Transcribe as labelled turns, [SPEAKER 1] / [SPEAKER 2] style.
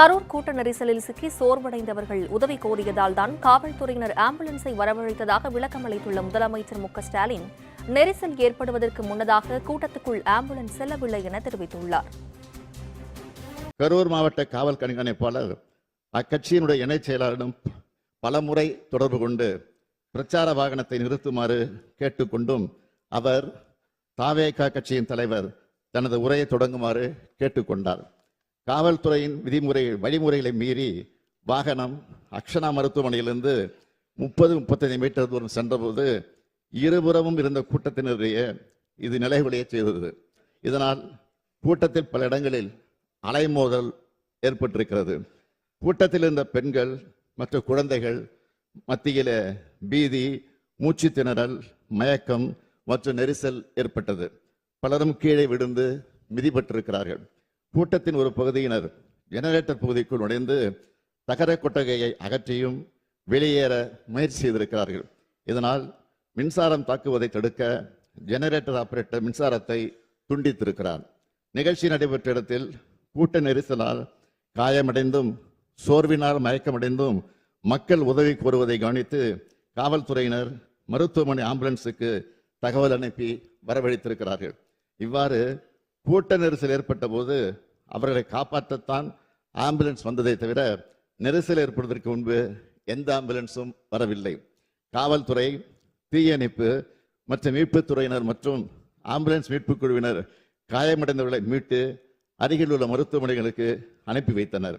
[SPEAKER 1] கரூர் கூட்ட நெரிசலில் சிக்கி சோர்வடைந்தவர்கள் உதவி கோரியதால் தான் காவல்துறையினர் ஆம்புலன்ஸை வரவழைத்ததாக விளக்கம் அளித்துள்ள முதலமைச்சர் மு ஸ்டாலின் நெரிசல் ஏற்படுவதற்கு முன்னதாக கூட்டத்துக்குள் ஆம்புலன்ஸ் செல்லவில்லை என தெரிவித்துள்ளார்.
[SPEAKER 2] கரூர் மாவட்ட காவல் கண்காணிப்பாளர் அக்கட்சியினுடைய இணைச் செயலாளரிடம் பலமுறை தொடர்பு கொண்டு பிரச்சார வாகனத்தை நிறுத்துமாறு கேட்டுக்கொண்டும் அவர் தாவேகா கட்சியின் தலைவர் தனது உரையை தொடங்குமாறு கேட்டுக்கொண்டார் காவல்துறையின் விதிமுறை வழிமுறைகளை மீறி வாகனம் அக்ஷனா மருத்துவமனையிலிருந்து முப்பது முப்பத்தைந்து மீட்டர் தூரம் சென்றபோது இருபுறமும் இருந்த கூட்டத்தினரையே இது நிலைகுலைய செய்தது. இதனால் கூட்டத்தில் பல இடங்களில் அலைமோதல் ஏற்பட்டிருக்கிறது. கூட்டத்தில் இருந்த பெண்கள் மற்றும் குழந்தைகள் மத்தியில பீதி மூச்சு திணறல் மயக்கம் மற்றும் நெரிசல் ஏற்பட்டது. பலரும் கீழே விழுந்து மிதிப்பட்டிருக்கிறார்கள் கூட்டத்தின் ஒரு பகுதியினர் ஜெனரேட்டர் பகுதிக்குள் நுழைந்து தகர கொட்டகையை அகற்றியும் வெளியேற முயற்சி செய்திருக்கிறார்கள். இதனால் மின்சாரம் தாக்குவதை தடுக்க ஜெனரேட்டர் ஆபரேட்டர் மின்சாரத்தை துண்டித்திருக்கிறார். நிகழ்ச்சி நடைபெற்ற இடத்தில் கூட்ட நெரிசலால் காயமடைந்தும் சோர்வினால் மயக்கமடைந்தும் மக்கள் உதவி கோருவதை கவனித்து காவல்துறையினர் மருத்துவமனை ஆம்புலன்ஸுக்கு தகவல் அனுப்பி வரவழைத்திருக்கிறார்கள். இவ்வாறு கூட்ட நெரிசல் ஏற்பட்ட போது அவர்களை காப்பாற்றத்தான் ஆம்புலன்ஸ் வந்ததை தவிர நெரிசல் ஏற்படுவதற்கு முன்பு எந்த ஆம்புலன்ஸும் வரவில்லை. காவல்துறை தீயணைப்பு மற்றும் மீட்புத் துறையினர் மற்றும் ஆம்புலன்ஸ் மீட்புக் குழுவினர் காயமடைந்தவர்களை மீட்டு அருகில் உள்ள மருத்துவமனைகளுக்கு அனுப்பி வைத்தனர்.